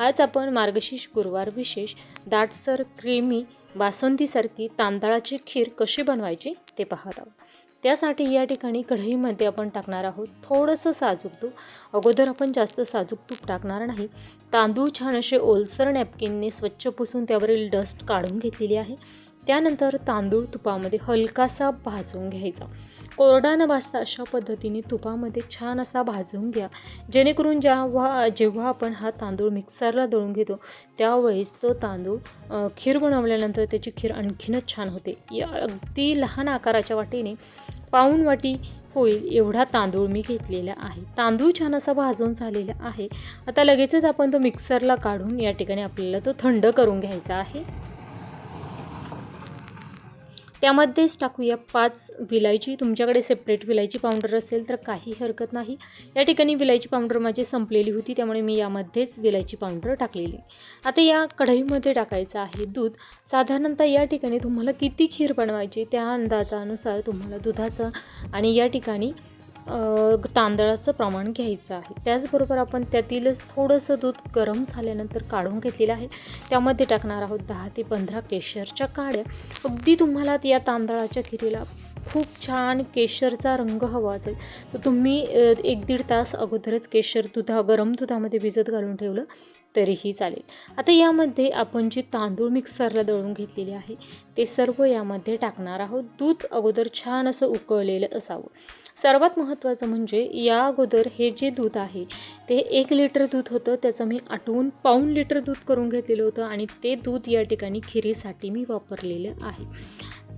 आज आपण मार्गशीर्ष गुरुवार विशेष दाटसर क्रीमी बासुंदीसारखी तांदळाची खीर कशी बनवायची ते पाहत आहोत. त्यासाठी या ठिकाणी कढईमध्ये आपण टाकणार आहोत थोडंसं साजूक तूप. अगोदर आपण जास्त साजूक तूप टाकणार नाही. तांदूळ छान असे ओलसर नॅपकिनने स्वच्छ पुसून त्यावरील डस्ट काढून घेतलेली आहे. त्यानंतर तांदूळ तुपामध्ये हलकासा भाजून घ्यायचा. कोरडा न भाजता अशा पद्धतीने तुपामध्ये छान असा भाजून घ्या. जेणेकरून जेव्हा जेव्हा आपण हा तांदूळ मिक्सरला दळून घेतो त्यावेळेस तो तांदूळ खीर बनवल्यानंतर त्याची खीर आणखीनच छान होते. या अगदी लहान आकाराच्या वाटीने पाऊण वाटी होईल एवढा तांदूळ मी घेतलेला आहे. तांदूळ छान असा भाजून झालेला आहे. आता लगेचच आपण तो मिक्सरला काढून या ठिकाणी आपल्याला तो थंड करून घ्यायचा आहे. त्यामध्येच टाकूया पाच विलायची. तुमच्याकडे सेपरेट विलायची पावडर असेल तर काही हरकत नाही. या ठिकाणी विलायची पावडर माझी संपलेली होती त्यामुळे मी यामध्येच विलायची पावडर टाकलेली. आता या कढईमध्ये टाकायचं आहे दूध. साधारणतः या ठिकाणी तुम्हाला किती खीर बनवायची त्या अंदाजानुसार तुम्हाला दुधाचं आणि या ठिकाणी तांदळाचं प्रमाण घ्यायचं आहे. त्याचबरोबर आपण त्यातीलच थोडंसं दूध गरम झाल्यानंतर काढून घेतलेलं आहे. त्यामध्ये टाकणार आहोत दहा ते पंधरा केशरच्या काड्या. अगदी तुम्हाला या तांदळाच्या खिरीला खूप छान केशरचा रंग हवा असेल तर तुम्ही एक दीड तास अगोदरच केशर दुधा गरम दुधामध्ये भिजत घालून ठेवलं तरीही चालेल. आता यामध्ये आपण जी तांदूळ मिक्सरला दळून घेतलेली आहे ते सर्व यामध्ये टाकणार आहोत. दूध अगोदर छान असं उकळलेलं असावं. सर्वात महत्त्वाचं म्हणजे या अगोदर हे जे दूध आहे ते एक लिटर दूध होतं त्याचं मी आटवून पाऊण लिटर दूध करून घेतलेलं होतं आणि ते दूध या ठिकाणी खिरीसाठी मी वापरलेलं आहे.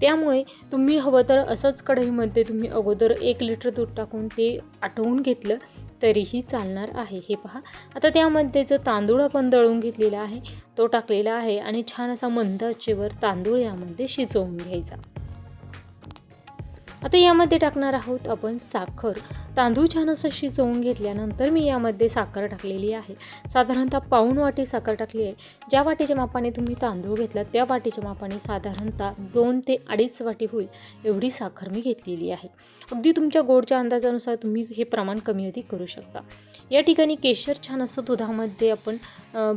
त्यामुळे तुम्ही हवं तर असंच कढईमध्ये तुम्ही अगोदर एक लिटर दूध टाकून ते आटवून घेतलं तरीही चालणार आहे. हे पहा. आता त्यामध्ये जो तांदूळ आपण दळून घेतलेला आहे तो टाकलेला आहे आणि छान असा मंद आचेवर तांदूळ यामध्ये शिजवून घ्यायचा. आता यामध्ये टाकणार आहोत आपण साखर. तांदूळ छान असं शिजवून घेतल्यानंतर मी यामध्ये साखर टाकलेली आहे. साधारणतः पाऊण वाटी साखर टाकली आहे. ज्या वाटीच्या मापाने तुम्ही तांदूळ घेतला त्या वाटीच्या मापाने साधारणतः दोन ते अडीच वाटी होईल एवढी साखर मी घेतलेली आहे. अगदी तुमच्या गोडच्या अंदाजानुसार तुम्ही हे प्रमाण कमी अधिक करू शकता. या ठिकाणी केशर छान असं दुधामध्ये आपण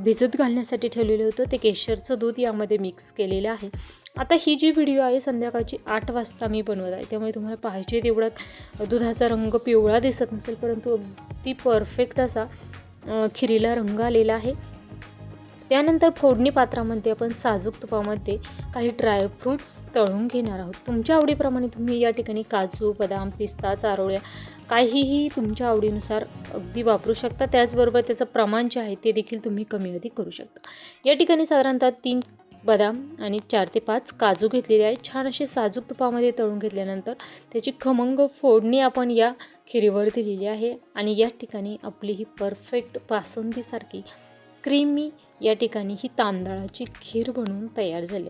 भिजत घालण्यासाठी ठेवलेलं होतं. ते केशरचं दूध यामध्ये मिक्स केलेलं आहे. आता ही जी व्हिडिओ आहे संध्याकाळची आठ वाजता मी बनवत आहे. त्यामुळे तुम्हाला पाहिजे तेवढा दुधाचा रंग पिवळा दिसत नसेल परंतु अगदी परफेक्ट असा खिरीला रंग आलेला आहे. त्यानंतर फोडणी पात्रामध्ये आपण साजूक तुपामध्ये काही ड्रायफ्रूट्स तळून घेणार आहोत. तुमच्या आवडीप्रमाणे तुम्ही या ठिकाणी काजू बदाम पिस्ता चारोळ्या काहीही तुमच्या आवडीनुसार अगदी वापरू शकता. त्याचबरोबर त्याचं प्रमाण जे आहे ते देखील तुम्ही कमी अधिक करू शकता. या ठिकाणी साधारणतः तीन बदाम आणि चार ते पाच काजू घेतलेले आहे. छान असे साजूक तुपामध्ये तळून घेतल्यानंतर त्याची खमंग फोडणी आपण या खिरीवर दिलेली आहे. आणि या ठिकाणी आपली ही परफेक्ट बासुंदीसारखी क्रीमी या ठिकाणी ही तांदळाची खीर बनवून तयार झाली